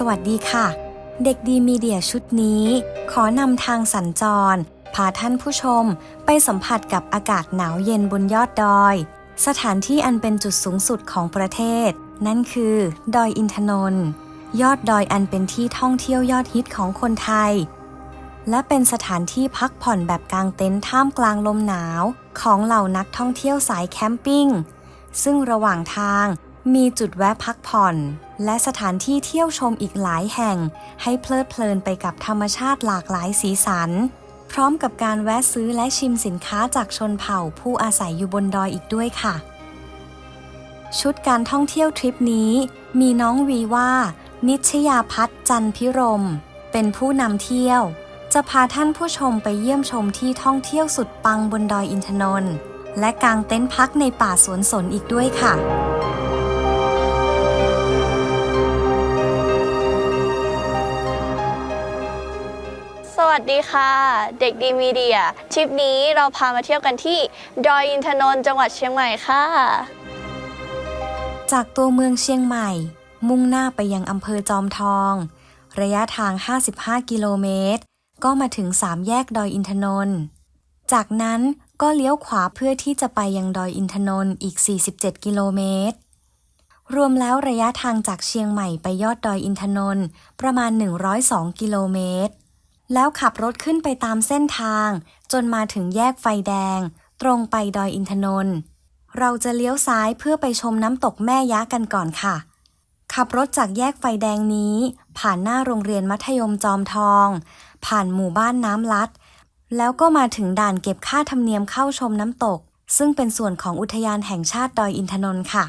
สวัสดีค่ะ เด็กดีมีเดียชุดนี้ ขอนำทางสัญจร พาท่านผู้ชมไปสัมผัสกับอากาศหนาวเย็นบนยอดดอย สถานที่อันเป็นจุดสูงสุดของประเทศ นั่นคือ ดอยอินทนนท์ยอดดอยอันเป็นที่ท่องเที่ยวยอดฮิตของคนไทย และเป็นสถานที่พักผ่อนแบบกลางเต็นท์ท่ามกลางลมหนาว ของเหล่านักท่องเที่ยวสายแคมปิ้งซึ่งระหว่างทางมีจุดแวะพักผ่อน และสถานที่เที่ยวชมอีกหลายแห่ง ให้เพลิดเพลินไปกับธรรมชาติหลากหลายสีสัน พร้อมกับการแวะซื้อและชิมสินค้าจากชนเผ่าผู้อาศัยอยู่บนดอยอีกด้วยค่ะ ชุดการท่องเที่ยวทริปนี้ มีน้องวีว่า นิชยาพัฒน์จันพิรม เป็นผู้นำเที่ยว จะพาท่านผู้ชมไปเยี่ยมชมที่ท่องเที่ยวสุดปังบนดอยอินทนนท์และกางเต็นท์พักในป่าสวนสนอีกด้วยค่ะ วัสดีค่ะ เด็กดีมีเดียทริปนี้เราพามาเที่ยวกันที่ ดอยอินทนนท์จังหวัดเชียงใหม่ค่ะ จากตัวเมืองเชียงใหม่ มุ่งหน้าไปยังอำเภอจอมทอง ระยะทาง 55 กิโลเมตร ก็มาถึง3แยกดอยอินทนนท์จากนั้นก็เลี้ยวขวาเพื่อที่จะไปยังดอยอินทนนท์อีก 47 กิโลเมตร รวมแล้วระยะทางจากเชียงใหม่ไปยอดดอยอินทนนท์ประมาณ 102 กิโลเมตร แล้วขับรถขึ้นไปตามเส้นทาง จนมาถึงแยกไฟแดง ตรงไปดอยอินทนนท์เราจะเลี้ยวซ้ายเพื่อไปชมน้ำตกแม่ยะกันก่อนค่ะ ขับรถจากแยกไฟแดงนี้ ผ่านหน้าโรงเรียนมัธยมจอมทอง ผ่านหมู่บ้านน้ำลัด แล้วก็มาถึงด่านเก็บค่าธรรมเนียมเข้าชมน้ำตก ซึ่งเป็นส่วนของอุทยานแห่งชาติดอยอินทนนท์ค่ะ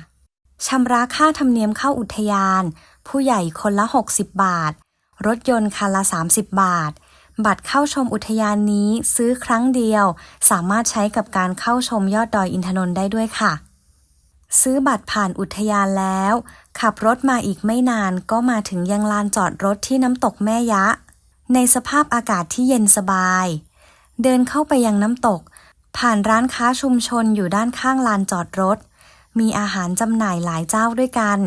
ชำระค่าธรรมเนียมเข้าอุทยาน ผู้ใหญ่คนละ 60 บาท รถยนต์คันละ 30 บาท บัตรเข้าชมอุทยานนี้ซื้อครั้งเดียว สามารถใช้กับการเข้าชมยอดดอยอินทนนท์ได้ด้วยค่ะ ซื้อบัตรผ่านอุทยานแล้ว ขับรถมาอีกไม่นานก็มาถึงยังลานจอดรถที่น้ำตกแม่ยะ ในสภาพอากาศที่เย็นสบาย เดินเข้าไปยังน้ำตก ผ่านร้านค้าชุมชนอยู่ด้านข้างลานจอดรถ มีอาหารจำหน่ายหลายเจ้าด้วยกัน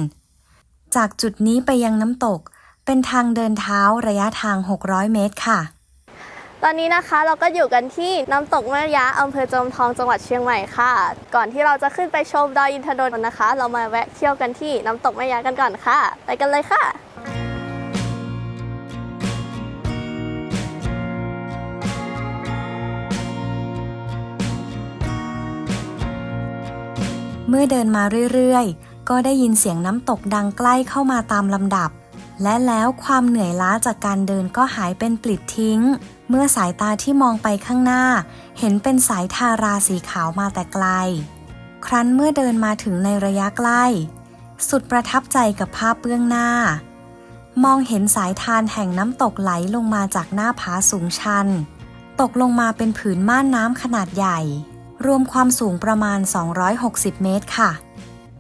จากจุดนี้ไปยังน้ำตกเป็นทางเดินเท้าระยะทาง 600 เมตรค่ะ ตอนนี้นะคะเราก็อยู่กันที่น้ำตกแม่ยะอำเภอจอมทองจังหวัดเชียงใหม่ค่ะ ก่อนที่เราจะขึ้นไปชมดอยอินทนนท์นะคะ เรามาแวะเที่ยวกันที่น้ำตกแม่ยะกันก่อนค่ะ ไปกันเลยค่ะเมื่อเดินมาเรื่อยๆ ก็ได้ยินเสียงน้ำตกดังใกล้เข้ามาตามลำดับ และแล้วความเหนื่อยล้าจากการเดินก็หายเป็นปลิดทิ้ง เมื่อสายตาที่มองไปข้างหน้า เห็นเป็นสายทาราสีขาวมาแต่ไกล ครั้นเมื่อเดินมาถึงในระยะใกล้ สุดประทับใจกับภาพเบื้องหน้า มองเห็นสายทานแห่งน้ำตกไหลลงมาจากหน้าผาสูงชัน ตกลงมาเป็นผืนม่านน้ำขนาดใหญ่ รวมความสูงประมาณ 260 เมตรค่ะ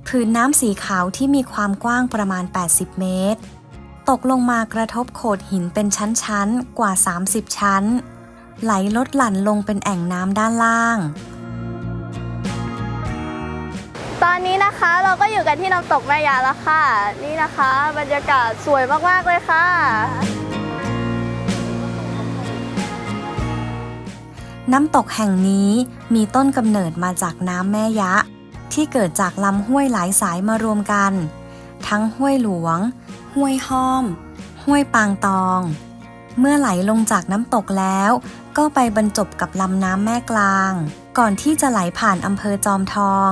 ผืนน้ำสีขาวที่มีความกว้างประมาณ 80 เมตร ตกลงมากระทบโขดหินเป็นชั้นๆ กว่า 30 ชั้น ไหลลดหลั่นลงเป็นแอ่งน้ำด้านล่าง ตอนนี้นะคะเราก็อยู่กันที่น้ำตกแม่ยะแล้วค่ะ นี่นะคะบรรยากาศสวยมากๆเลยค่ะ น้ำตกแห่งนี้มีต้นกำเนิดมาจากน้ำแม่ยะ ที่เกิดจากลำห้วยหลายสายมารวมกัน ทั้งห้วยหลวง ห้วยห้อม ห้วยปางตอง เมื่อไหลลงจากน้ำตกแล้ว ก็ไปบรรจบกับลำน้ำแม่กลาง ก่อนที่จะไหลผ่านอำเภอจอมทอง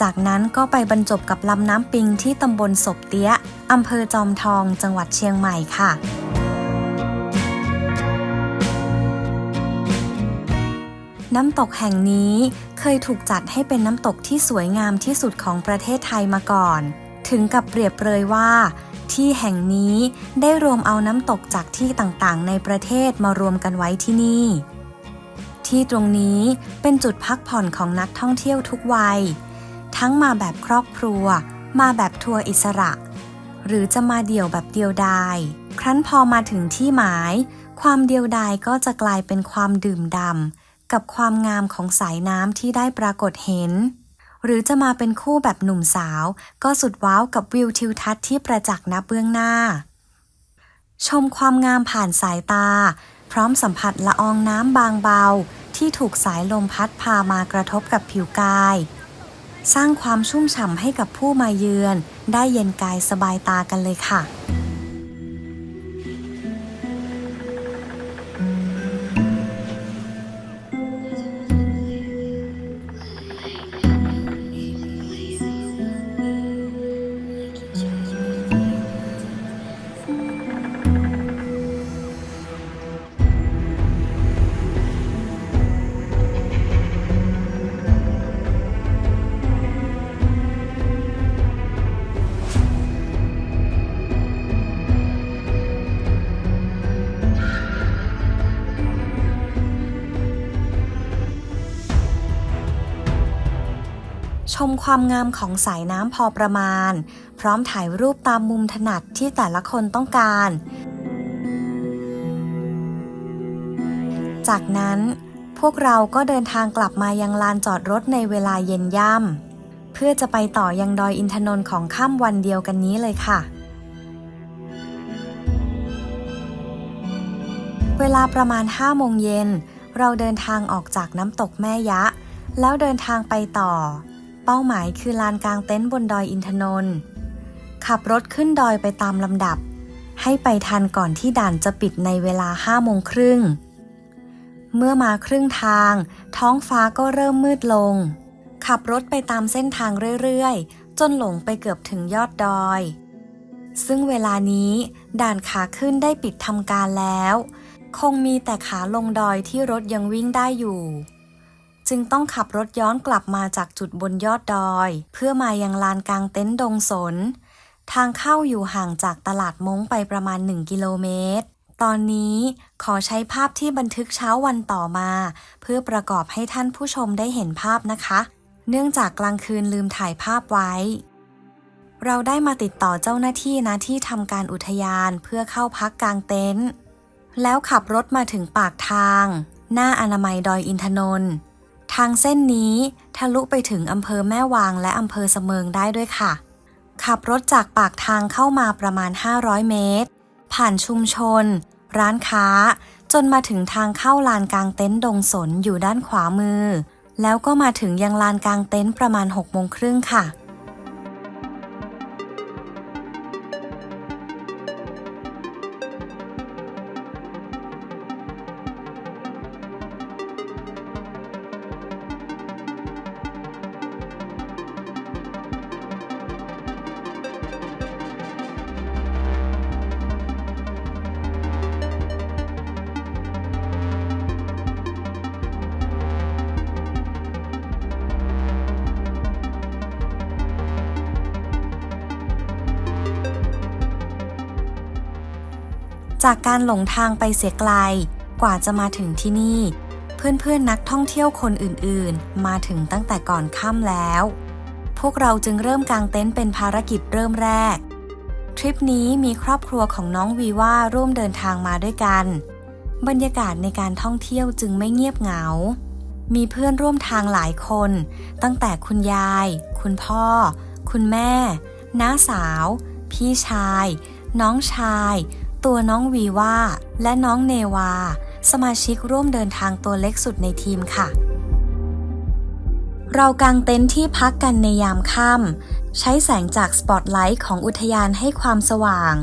จากนั้นก็ไปบรรจบกับลำน้ำปิงที่ตำบลศพเตี้ยอำเภอจอมทองจังหวัดเชียงใหม่ค่ะน้ำตกแห่งนี้เคยถูกจัดให้เป็นน้ำตกที่สวยงามที่สุดของประเทศไทยมาก่อน ถึงกับเปรียบเปรยว่า ที่แห่งนี้ได้รวมเอาน้ำตกจากที่ต่างๆ ในประเทศมารวมกันไว้ที่นี่ ที่ตรงนี้เป็นจุดพักผ่อนของนักท่องเที่ยวทุกวัย ทั้งมาแบบครอบครัว มาแบบทัวร์อิสระ หรือจะมาเดี่ยวแบบเดียวดาย ครั้นพอมาถึงที่หมาย ความเดียวดายก็จะกลายเป็นความดื่มดำกับความงามของสายน้ำที่ได้ปรากฏเห็น หรือจะมาเป็นคู่แบบหนุ่มสาว ก็สุดว้าวกับวิวทิวทัศน์ที่ประจักษ์ณเบื้องหน้า ชมความงามผ่านสายตา พร้อมสัมผัสละอองน้ำบางเบา ที่ถูกสายลมพัดพามากระทบกับผิวกาย สร้างความชุ่มฉ่ำให้กับผู้มาเยือน ได้เย็นกายสบายตากันเลยค่ะ ชมความงามของสายน้ำพอประมาณ พร้อมถ่ายรูปตามมุมถนัดที่แต่ละคนต้องการ จากนั้นพวกเราก็เดินทางกลับมายังลานจอดรถในเวลาเย็นย่ำเพื่อจะไปต่อยังดอยอินทนนท์ของค่ำวันเดียวกันนี้เลยค่ะ เวลาประมาณ5โมงเย็นเราเดินทางออกจากน้ำตกแม่ยะ แล้วเดินทางไปต่อ เป้าหมายคือลานกลางเต็นท์บนดอยอินทนนท์ขับรถขึ้นดอยไปตามลำดับ ให้ไปทันก่อนที่ด่านจะปิดในเวลา5โมงครึ่ง เมื่อมาครึ่งทาง ท้องฟ้าก็เริ่มมืดลง ขับรถไปตามเส้นทางเรื่อยๆ จนหลงไปเกือบถึงยอดดอย ซึ่งเวลานี้ด่านขาขึ้นได้ปิดทำการแล้ว คงมีแต่ขาลงดอยที่รถยังวิ่งได้อยู่ จึงต้องขับรถย้อนกลับมาจากจุดบนยอดดอย เพื่อมายังลานกลางเต็นท์ดงสน ทางเข้าอยู่ห่างจากตลาดมงไปประมาณ 1 กิโลเมตร ตอนนี้ขอใช้ภาพที่บันทึกเช้าวันต่อมา เพื่อประกอบให้ท่านผู้ชมได้เห็นภาพนะคะ เนื่องจากกลางคืนลืมถ่ายภาพไว้เราได้มาติดต่อเจ้าหน้าที่นะที่ทำการอุทยานเพื่อเข้าพักกลางเต็นท์แล้วขับรถมาถึงปากทาง หน้าอนามัยดอยอินทนนท์างเส้นนี้ทะลุไปถึงอำเภอแม่วางและอำเภอเสมิงได้ด้วยค่ะ ขับรถจากปากทางเข้ามาประมาณ 500 เมตร ผ่านชุมชน ร้านค้า จนมาถึงทางเข้าลานกลางเต็นท์ดงสนอยู่ด้านขวามือ แล้วก็มาถึงยังลานกลางเต็นท์ประมาณ6โมงครึ่งค่ะ จากการหลงทางไปเสียไกล กว่าจะมาถึงที่นี่ เพื่อนๆนักท่องเที่ยวคนอื่นๆ มาถึงตั้งแต่ก่อนค่ำแล้ว พวกเราจึงเริ่มกางเต็นท์เป็นภารกิจเริ่มแรก ทริปนี้มีครอบครัวของน้องวีว่าร่วมเดินทางมาด้วยกัน บรรยากาศในการท่องเที่ยวจึงไม่เงียบเหงา มีเพื่อนร่วมทางหลายคน ตั้งแต่คุณยาย คุณพ่อ คุณแม่น้าสาว พี่ชาย น้องชาย ตัวน้องวีว่าและน้องเนวา สมาชิกร่วมเดินทางตัวเล็กสุดในทีมค่ะ เรากางเต็นท์ที่พักกันในยามค่ำใช้แสงจากสปอตไลท์ของอุทยานให้ความสว่าง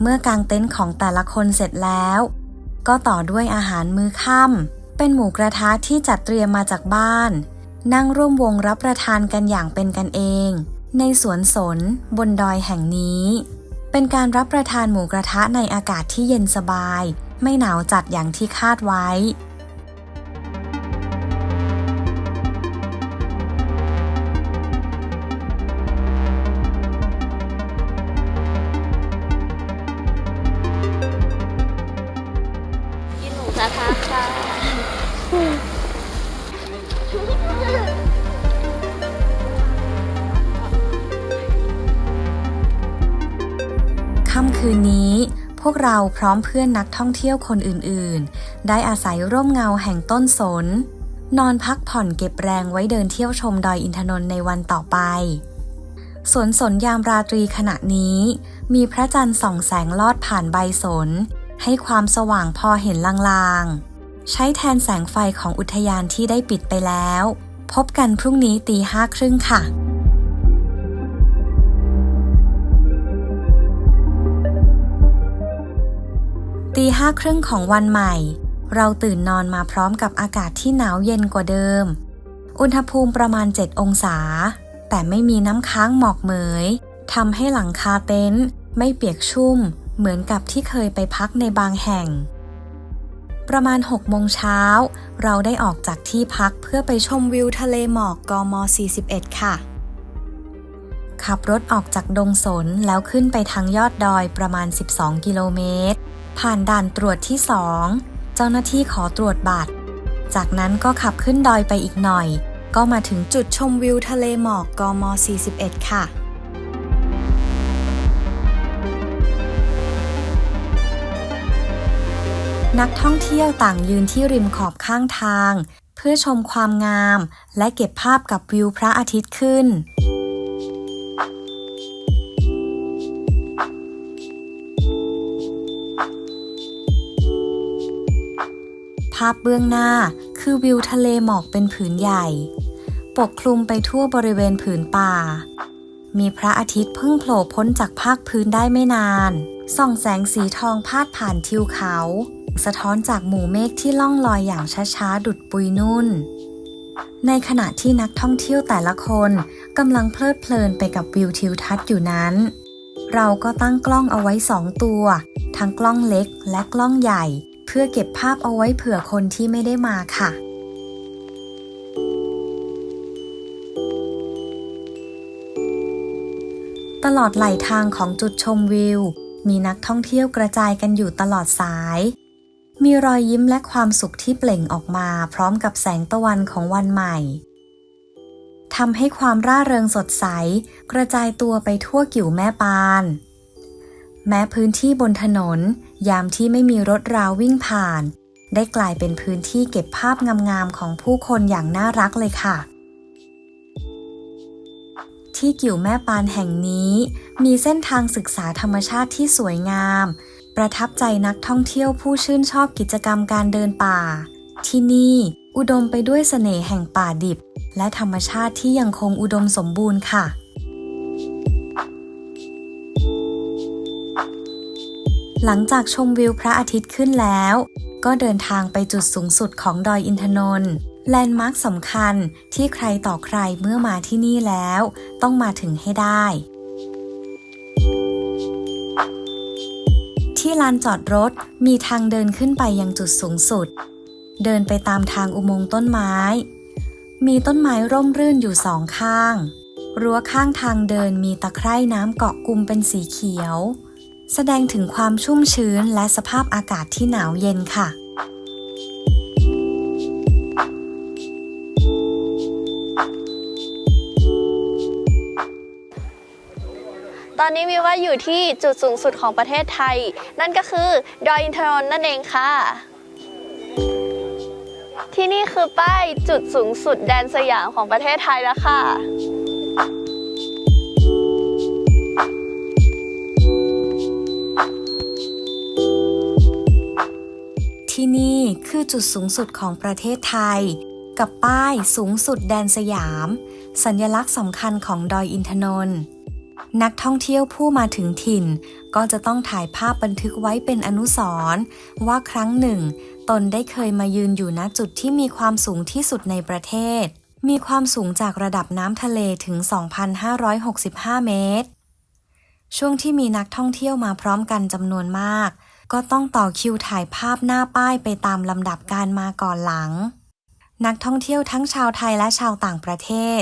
เมื่อกางเต็นท์ของแต่ละคนเสร็จแล้ว ก็ต่อด้วยอาหารมื้อค่ำเป็นหมูกระทะที่จัดเตรียมมาจากบ้าน นั่งร่วมวงรับประทานกันอย่างเป็นกันเอง ในสวนสนบนดอยแห่งนี้ เป็นการรับประทานหมูกระทะในอากาศที่เย็นสบาย ไม่หนาวจัดอย่างที่คาดไว้ เราพร้อมเพื่อนนักท่องเที่ยวคนอื่นๆ ได้อาศัยร่มเงาแห่งต้นสน นอนพักผ่อนเก็บแรงไว้เดินเที่ยวชมดอยอินทนนท์ในวันต่อไป สวนสนยามราตรีขณะนี้ มีพระจันทร์ส่องแสงลอดผ่านใบสน ให้ความสว่างพอเห็นลางๆ ใช้แทนแสงไฟของอุทยานที่ได้ปิดไปแล้ว พบกันพรุ่งนี้ตีห้าครึ่งค่ะ ตีห้าครึ่งของวันใหม่ เราตื่นนอนมาพร้อมกับอากาศที่หนาวเย็นกว่าเดิม อุณหภูมิประมาณ 7 องศา แต่ไม่มีน้ำค้างหมอกเหมยทำให้หลังคาเต็นท์ไม่เปียกชุ่ม เหมือนกับที่เคยไปพักในบางแห่ง ประมาณ6โมงเช้า เราได้ออกจากที่พักเพื่อไปชมวิวทะเลหมอกกม 41 ค่ะขับรถออกจากดงสนแล้วขึ้นไปทางยอดดอยประมาณ 12 กิโลเมตร ผ่านด่านตรวจที่2เจ้าหน้าที่ขอตรวจบัตร จากนั้นก็ขับขึ้นดอยไปอีกหน่อย ก็มาถึงจุดชมวิวทะเลหมอกกม 41 ค่ะนักท่องเที่ยวต่างยืนที่ริมขอบข้างทาง เพื่อชมความงาม และเก็บภาพกับวิวพระอาทิตย์ขึ้นาพเบื้องหน้า คือวิวทะเลหมอกเป็นผืนใหญ่ ปกคลุมไปทั่วบริเวณผืนป่า มีพระอาทิตย์เพิ่งโผล่พ้นจากภาคพื้นได้ไม่นาน ส่องแสงสีทองพาดผ่านทิวเขา สะท้อนจากหมู่เมฆที่ล่องลอยอย่างช้าๆ ดุดปุยนุ่น ในขณะที่นักท่องเที่ยวแต่ละคนกำลังเพลิดเพลินไปกับวิวทิวทัศน์อยู่นั้นเราก็ตั้งกล้องเอาไว้สองตัว ทั้งกล้องเล็กและกล้องใหญ่ พื่อเก็บภาพเอาไว้เผื่อคนที่ไม่ได้มาค่ะ ตลอดไหลทางของจุดชมวิว มีนักท่องเที่ยวกระจายกันอยู่ตลอดสาย มีรอยยิ้มและความสุขที่เปล่งออกมาพร้อมกับแสงตะวันของวันใหม่ทำให้ความร่าเริงสดใส กระจายตัวไปทั่วกิ่วแม่ปาน แม้พื้นที่บนถนน ยามที่ไม่มีรถราวิ่งผ่าน ได้กลายเป็นพื้นที่เก็บภาพงามๆของผู้คนอย่างน่ารักเลยค่ะ ที่กิ่วแม่ปานแห่งนี้ มีเส้นทางศึกษาธรรมชาติที่สวยงาม ประทับใจนักท่องเที่ยวผู้ชื่นชอบกิจกรรมการเดินป่า ที่นี่อุดมไปด้วยเสน่ห์แห่งป่าดิบ และธรรมชาติที่ยังคงอุดมสมบูรณ์ค่ะ หลังจากชมวิวพระอาทิตย์ขึ้นแล้ว ก็เดินทางไปจุดสูงสุดของดอยอินทนนท์แลนด์มาร์คสำคัญที่ใครต่อใครเมื่อมาที่นี่แล้ว ต้องมาถึงให้ได้ ที่ลานจอดรถมีทางเดินขึ้นไปยังจุดสูงสุด เดินไปตามทางอุโมงค์ต้นไม้ มีต้นไม้ร่มรื่นอยู่สองข้าง รั้วข้างทางเดินมีตะไคร่น้ำเกาะกลุ่มเป็นสีเขียว แสดงถึงความชุ่มชื้นและสภาพอากาศที่หนาวเย็นค่ะ ตอนนี้วิวว่าอยู่ที่จุดสูงสุดของประเทศไทย นั่นก็คือดอยอินทนนท์นั่นเองค่ะ ที่นี่คือป้ายจุดสูงสุดแดนสยามของประเทศไทยแล้วค่ะ ที่นี่คือจุดสูงสุดของประเทศไทย กับป้ายสูงสุดแดนสยาม สัญลักษณ์สำคัญของดอยอินทนนท์นักท่องเที่ยวผู้มาถึงถิ่น ก็จะต้องถ่ายภาพบันทึกไว้เป็นอนุสรณ์ว่าครั้งหนึ่ง ตนได้เคยมายืนอยู่ณจุดที่มีความสูงที่สุดในประเทศ มีความสูงจากระดับน้ำทะเลถึง 2,565 เมตร ช่วงที่มีนักท่องเที่ยวมาพร้อมกันจำนวนมาก ก็ต้องต่อคิวถ่ายภาพหน้าป้ายไปตามลำดับการมาก่อนหลัง นักท่องเที่ยวทั้งชาวไทยและชาวต่างประเทศ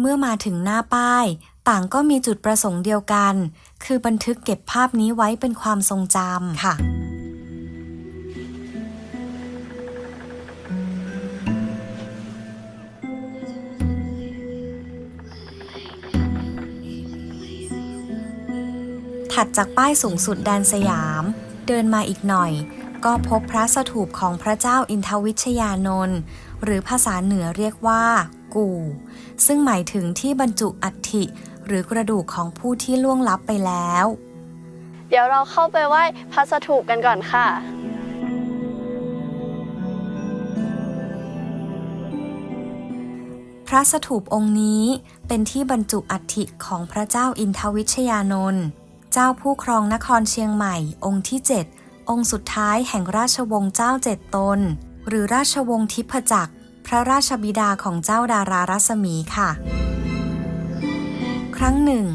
เมื่อมาถึงหน้าป้าย ต่างก็มีจุดประสงค์เดียวกัน คือบันทึกเก็บภาพนี้ไว้เป็นความทรงจำค่ะถัดจากป้ายสูงสุดแดนสยาม เดินมาอีกหน่อย ก็พบพระสถูปของพระเจ้าอินทวิชยานนท์หรือภาษาเหนือเรียกว่า กู่ ซึ่งหมายถึงที่บรรจุอัฐิหรือกระดูกของผู้ที่ล่วงลับไปแล้ว เดี๋ยวเราเข้าไปไหว้พระสถูปกันก่อนค่ะ พระสถูปองค์นี้เป็นที่บรรจุอัฐิของพระเจ้าอินทวิชยานนท์ เจ้าผู้ครองนครเชียงใหม่ องค์ที่ 7 องค์สุดท้ายแห่งราชวงศ์เจ้าเจ็ดตน หรือราชวงศ์ทิพจักร พระราชบิดาของเจ้าดารารัศมีค่ะ ครั้งหนึ่ง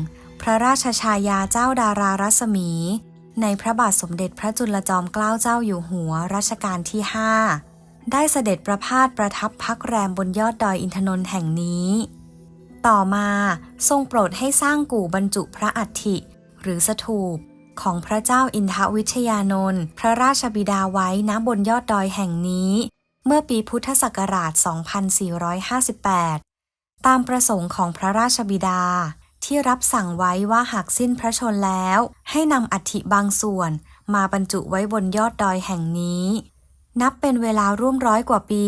พระราชชายาเจ้าดารารัศมี ในพระบาทสมเด็จพระจุลจอมเกล้าเจ้าอยู่หัวรัชกาลที่ 5 ได้เสด็จประพาสประทับพักแรมบนยอดดอยอินทนนท์แห่งนี้ ต่อมาทรงโปรดให้สร้างกู่บรรจุพระอัฐิ หรือสถูปของพระเจ้าอินทวิชยานนท์พระราชบิดาไว้ณบนยอดดอยแห่งนี้ เมื่อปีพุทธศักราช 2458 ตามประสงค์ของพระราชบิดา ที่รับสั่งไว้ว่าหากสิ้นพระชนแล้ว ให้นำอัฐิบางส่วนมาบรรจุไว้บนยอดดอยแห่งนี้ นับเป็นเวลาร่วมร้อยกว่าปี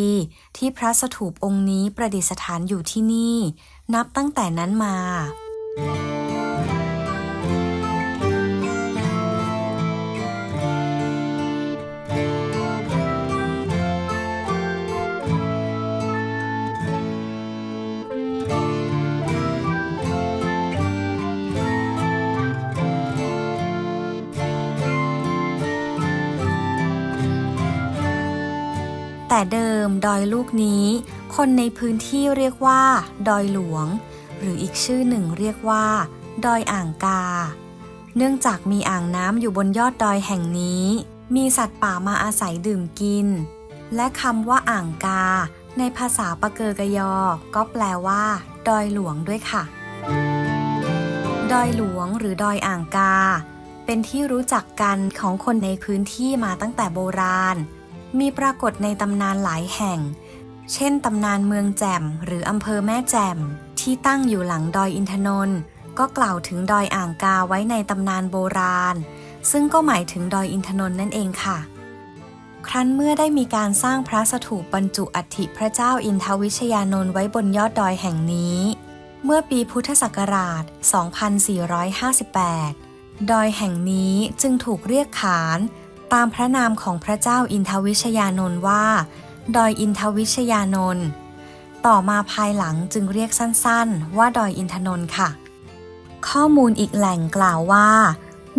ที่พระสถูปองค์นี้ประดิษฐานอยู่ที่นี่ นับตั้งแต่นั้นมา แต่เดิมดอยลูกนี้ คนในพื้นที่เรียกว่า ดอยหลวง หรืออีกชื่อหนึ่งเรียกว่า ดอยอ่างกา เนื่องจากมีอ่างน้ำอยู่บนยอดดอยแห่งนี้ มีสัตว์ป่ามาอาศัยดื่มกิน และคำว่าอ่างกา ในภาษาปะเกอกยอ ก็แปลว่า ดอยหลวงด้วยค่ะ ดอยหลวงหรือดอยอ่างกา เป็นที่รู้จักกันของคนในพื้นที่มาตั้งแต่โบราณ มีปรากฏในตำนานหลายแห่ง เช่นตำนานเมืองแจ่มหรืออำเภอแม่แจ่มที่ตั้งอยู่หลังดอยอินทนนท์ก็กล่าวถึงดอยอ่างกาไว้ในตำนานโบราณ ซึ่งก็หมายถึงดอยอินทนนท์นั่นเองค่ะ ครั้นเมื่อได้มีการสร้างพระสถูปบรรจุอัฐิพระเจ้าอินทวิชยานนท์ไว้บนยอดดอยแห่งนี้ เมื่อปีพุทธศักราช 2458 ดอยแห่งนี้จึงถูกเรียกขาน ตามพระนามของพระเจ้าอินทวิชยานนท์ว่า ดอยอินทวิชยานนท์ต่อมาภายหลังจึงเรียกสั้นๆ ว่าดอยอินทนนท์ค่ะ ข้อมูลอีกแหล่งกล่าวว่า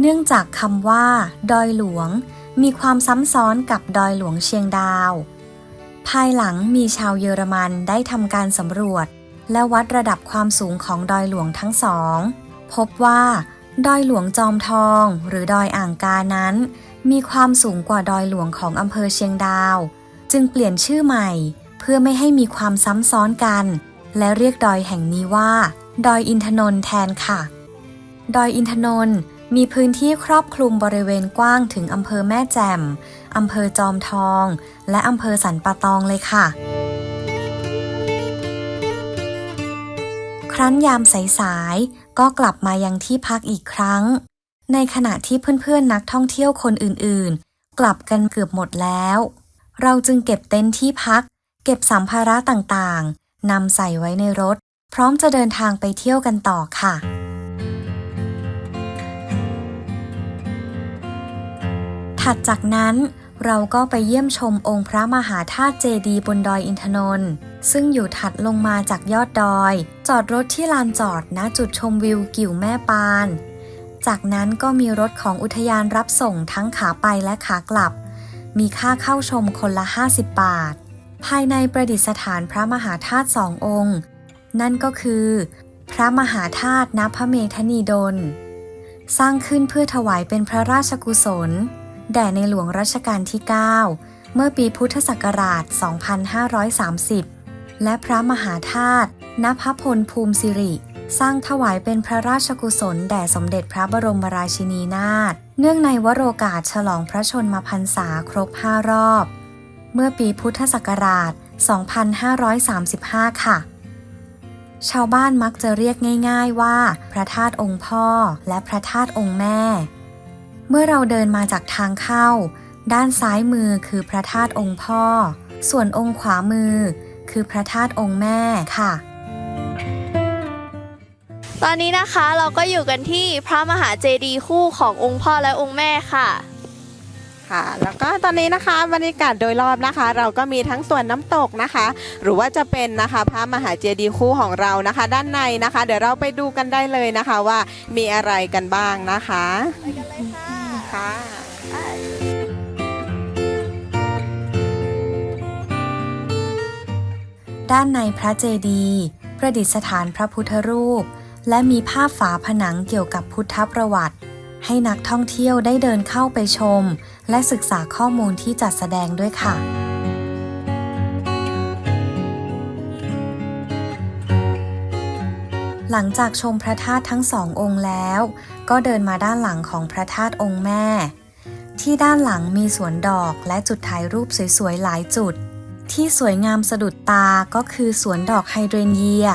เนื่องจากคำว่า ดอยหลวง มีความซ้ำซ้อนกับดอยหลวงเชียงดาว ภายหลังมีชาวเยอรมันได้ทำการสำรวจ และวัดระดับความสูงของดอยหลวงทั้งสอง พบว่า ดอยหลวงจอมทอง หรือดอยอ่างกานั้น มีความสูงกว่าดอยหลวงของอำเภอเชียงดาว จึงเปลี่ยนชื่อใหม่ เพื่อไม่ให้มีความซ้ำซ้อนกัน และเรียกดอยแห่งนี้ว่า ดอยอินทนนท์แทนค่ะ ดอยอินทนนท์มีพื้นที่ครอบคลุมบริเวณกว้างถึงอำเภอแม่แจ่มอำเภอจอมทอง และอำเภอสันปะตองเลยค่ะ ครั้นยามสายๆก็กลับมายังที่พักอีกครั้ง ในขณะที่เพื่อนๆนักท่องเที่ยวคนอื่นๆ กลับกันเกือบหมดแล้ว เราจึงเก็บเต็นท์ที่พัก เก็บสัมภาระต่างๆนำใส่ไว้ในรถ พร้อมจะเดินทางไปเที่ยวกันต่อค่ะถัดจากนั้นเราก็ไปเยี่ยมชมองค์พระมหาธาตุเจดีย์บนดอยอินทนนท์ซึ่งอยู่ถัดลงมาจากยอดดอย จอดรถที่ลานจอดณจุดชมวิวกิ่วแม่ปาน จากนั้นก็มีรถของอุทยานรับส่งทั้งขาไปและขากลับ มีค่าเข้าชมคนละ 50 บาท ภายในประดิษฐานพระมหาธาตุสององค์ นั่นก็คือ พระมหาธาตุณพระเมธนีดล สร้างขึ้นเพื่อถวายเป็นพระราชกุศล แด่ในหลวงรัชกาลที่ 9 เมื่อปีพุทธศักราช 2530 และพระมหาธาตุณพพลภูมิสิริ สร้างถวายเป็นพระราชกุศลแด่สมเด็จพระบรมราชินีนาถ เนื่องในวโรกาสฉลองพระชนมพรรษาครบ 5 รอบ เมื่อปีพุทธศักราช 2535 ค่ะ ชาวบ้านมักจะเรียกง่ายๆว่า พระธาตุองค์พ่อและพระธาตุองค์แม่ เมื่อเราเดินมาจากทางเข้า ด้านซ้ายมือคือพระธาตุองค์พ่อ ส่วนองค์ขวามือ คือพระธาตุองค์แม่ค่ะ ตตอนนี้นะคะเราก็อยู่กันที่พระมหาเจดีย์คู่ขององค์พ่อและองค์แม่ค่ะ ค่ะ แล้วก็ตอนนี้นะคะบรรยากาศโดยรอบนะคะ เราก็มีทั้งส่วนน้ำตกนะคะ หรือว่าจะเป็นนะคะพระมหาเจดีย์คู่ของเรานะคะ ด้านในนะคะ เดี๋ยวเราไปดูกันได้เลยนะคะว่ามีอะไรกันบ้างนะคะไปกันเลยค่ะค่ะ ด้านในพระเจดีย์ประดิษฐานพระพุทธรูป และมีภาพฝาผนังเกี่ยวกับพุทธประวัติ ให้นักท่องเที่ยวได้เดินเข้าไปชม และศึกษาข้อมูลที่จัดแสดงด้วยค่ะหลังจากชมพระธาตุทั้งสององค์แล้ว ก็เดินมาด้านหลังของพระธาตุองค์แม่ ที่ด้านหลังมีสวนดอกและจุดถ่ายรูปสวยๆหลายจุด ที่สวยงามสะดุดตาก็คือสวนดอกไฮเดรนเยีย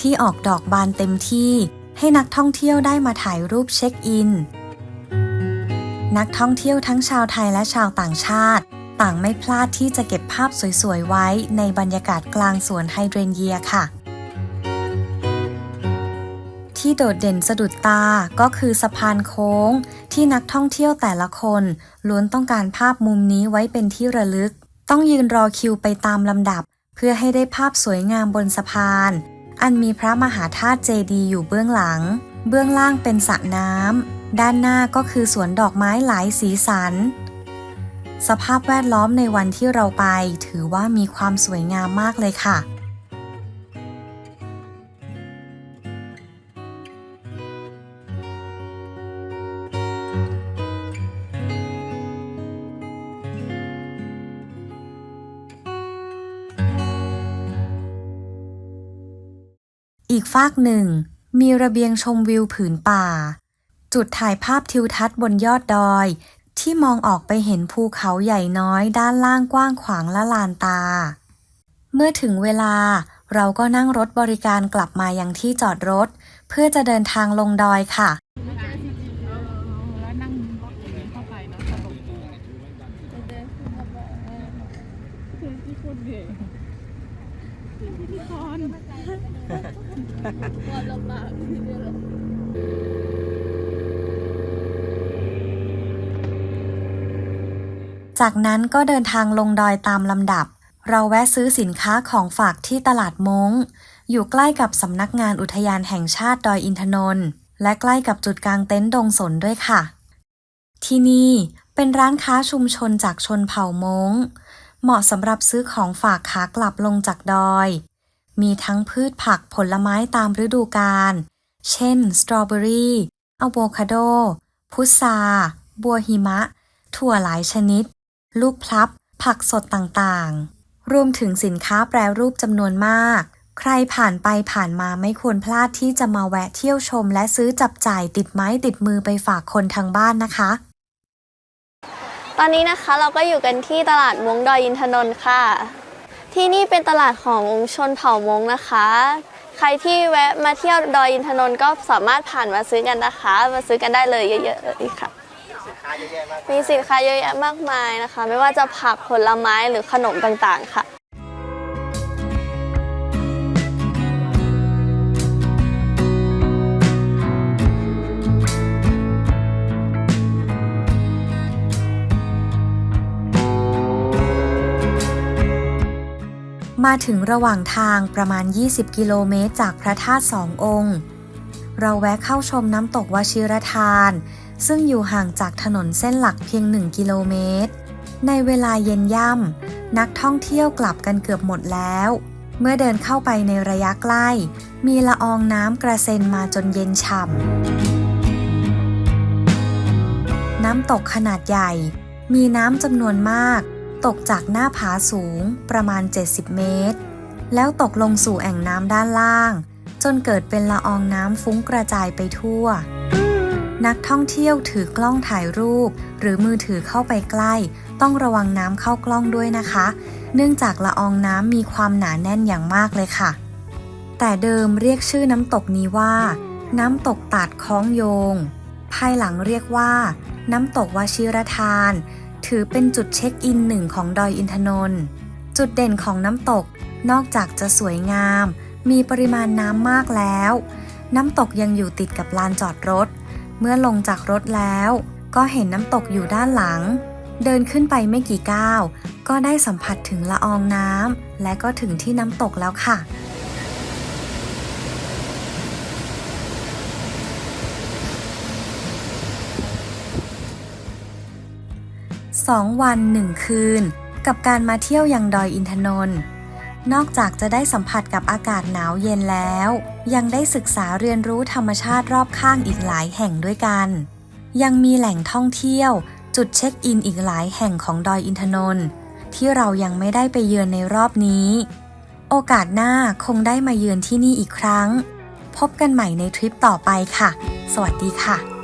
ที่ออกดอกบานเต็มที่ ให้นักท่องเที่ยวได้มาถ่ายรูปเช็คอิน นักท่องเที่ยวทั้งชาวไทยและชาวต่างชาติ ต่างไม่พลาดที่จะเก็บภาพสวยๆไว้ในบรรยากาศกลางสวนไฮเดรนเยียค่ะ ที่โดดเด่นสะดุดตาก็คือสะพานโค้ง ที่นักท่องเที่ยวแต่ละคนล้วนต้องการภาพมุมนี้ไว้เป็นที่ระลึก ต้องยืนรอคิวไปตามลำดับ เพื่อให้ได้ภาพสวยงามบนสะพาน อันมีพระมหาธาตุเจดีย์อยู่เบื้องหลัง เบื้องล่างเป็นสระน้ำ ด้านหน้าก็คือสวนดอกไม้หลายสีสัน สภาพแวดล้อมในวันที่เราไปถือว่ามีความสวยงามมากเลยค่ะ ฟากหนึ่ง มีระเบียงชมวิวผืนป่า จุดถ่ายภาพทิวทัศน์บนยอดดอย ที่มองออกไปเห็นภูเขาใหญ่น้อยด้านล่างกว้างขวางละลานตา เมื่อถึงเวลาเราก็นั่งรถบริการกลับมายังที่จอดรถ เพื่อจะเดินทางลงดอยค่ะ แล้วนั่งรถอย่างนี้เข้าไปเนอะตลกดีคือที่คุณเด็กพิธีกร จากนั้นก็เดินทางลงดอยตามลำดับ เราแวะซื้อสินค้าของฝากที่ตลาดมงอยู่ใกล้กับสำนักงานอุทยานแห่งชาติดอยอินทนนท์และใกล้กับจุดกลางเต็นท์ดงสนด้วยค่ะ ที่นี่เป็นร้านค้าชุมชนจากชนเผ่ามงเหมาะสำหรับซื้อของฝากขากลับลงจากดอย มีทั้งพืชผักผลไม้ตามฤดูกาล เช่น สตรอเบอรี่ อะโวคาโด พุทรา บัวหิมะ ถั่วหลายชนิด ลูกพลับ ผักสดต่างๆ รวมถึงสินค้าแปรรูปจำนวนมาก ใครผ่านไปผ่านมาไม่ควรพลาดที่จะมาแวะเที่ยวชม และซื้อจับจ่ายติดไม้ติดมือไปฝากคนทางบ้านนะคะ ตอนนี้นะคะเราก็อยู่กันที่ตลาดมวงดอยอินทนนท์ค่ะ ที่นี่เป็นตลาดของชนเผ่ามงนะคะ ใครที่แวะมาเที่ยวดอยอินทนนท์ก็สามารถผ่านมาซื้อกันนะคะ มาซื้อกันได้เลยเยอะๆเลยค่ะ มีสินค้าเยอะแยะมากมายนะคะ ไม่ว่าจะผักผลไม้หรือขนมต่างๆค่ะ มาถึงระหว่างทางประมาณ 20 กิโลเมตรจากพระธาตุสององค์ เราแวะเข้าชมน้ำตกวชิรทาน ซึ่งอยู่ห่างจากถนนเส้นหลักเพียง 1 กิโลเมตร ในเวลาเย็นย่ำนักท่องเที่ยวกลับกันเกือบหมดแล้ว เมื่อเดินเข้าไปในระยะใกล้ มีละอองน้ำกระเซ็นมาจนเย็นฉ่ำน้ำตกขนาดใหญ่ มีน้ำจำนวนมาก ตกจากหน้าผาสูงประมาณ 70 เมตร แล้วตกลงสู่แอ่งน้ำด้านล่าง จนเกิดเป็นละอองน้ำฟุ้งกระจายไปทั่ว นักท่องเที่ยวถือกล้องถ่ายรูป หรือมือถือเข้าไปใกล้ ต้องระวังน้ำเข้ากล้องด้วยนะคะ เนื่องจากละอองน้ำมีความหนาแน่นอย่างมากเลยค่ะ แต่เดิมเรียกชื่อน้ำตกนี้ว่า น้ำตกตัดคล้องโยง ภายหลังเรียกว่า น้ำตกวชิรทาน ถือเป็นจุดเช็คอินหนึ่งของดอยอินทนนท์จุดเด่นของน้ำตกนอกจากจะสวยงาม มีปริมาณน้ำมากแล้ว น้ำตกยังอยู่ติดกับลานจอดรถ เมื่อลงจากรถแล้ว ก็เห็นน้ำตกอยู่ด้านหลัง เดินขึ้นไปไม่กี่ก้าว ก็ได้สัมผัสถึงละอองน้ำและก็ถึงที่น้ำตกแล้วค่ะ สองวันหนึ่งคืน กับการมาเที่ยวยังดอยอินทนนท์นอกจากจะได้สัมผัสกับอากาศหนาวเย็นแล้ว ยังได้ศึกษาเรียนรู้ธรรมชาติรอบข้างอีกหลายแห่งด้วยกัน ยังมีแหล่งท่องเที่ยว จุดเช็คอินอีกหลายแห่งของดอยอินทนนท์ที่เรายังไม่ได้ไปเยือนในรอบนี้ โอกาสหน้าคงได้มาเยือนที่นี่อีกครั้ง พบกันใหม่ในทริปต่อไปค่ะ สวัสดีค่ะ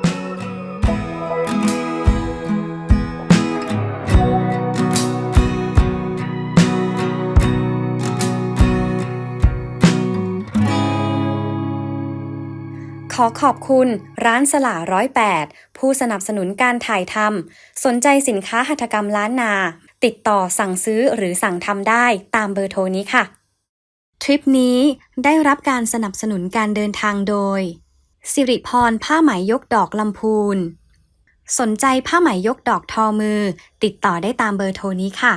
อขอบคุณ ร้านสลาร้อยแปดผู้สนับสนุนการถ่ายทำสนใจสินค้าหัตถกรรมล้านนา ติดต่อสั่งซื้อหรือสั่งทำได้ตามเบอร์โทรนี้ค่ะ ทริปนี้ได้รับการสนับสนุนการเดินทางโดย สิริพรผ้าไหมยกดอกลำพูน สนใจผ้าไหมยกดอกทอมือ ติดต่อได้ตามเบอร์โทรนี้ค่ะ